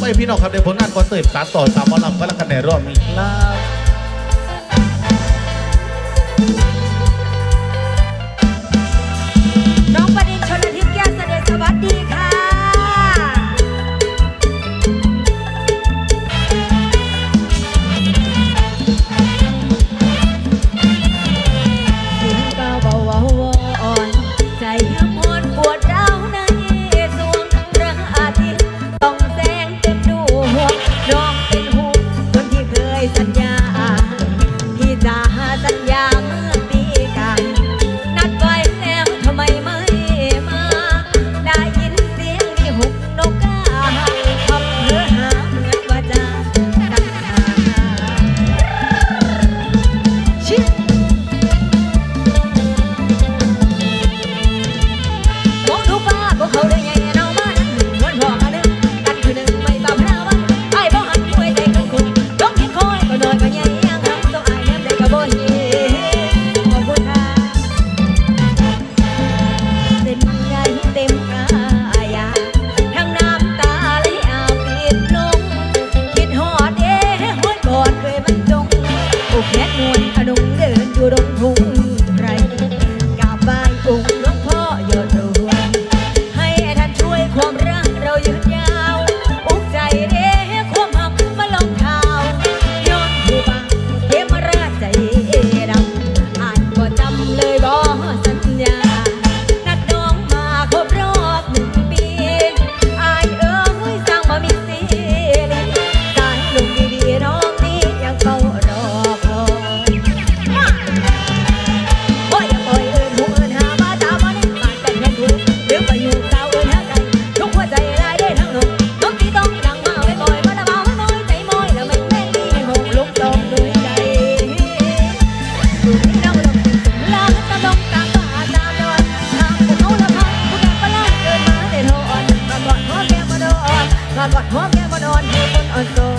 ไปพี่น้องครับในผลงานคอนเสิร์ตสารต่อสามวันลำก็ลังกันในรอบนี้ลาน้องประดิษฐ์ชนทิพย์แก้วเสด็จสวัสดีค่ะ อดกอดหัวแกบนอ่อนเห้คนอ่อนโซ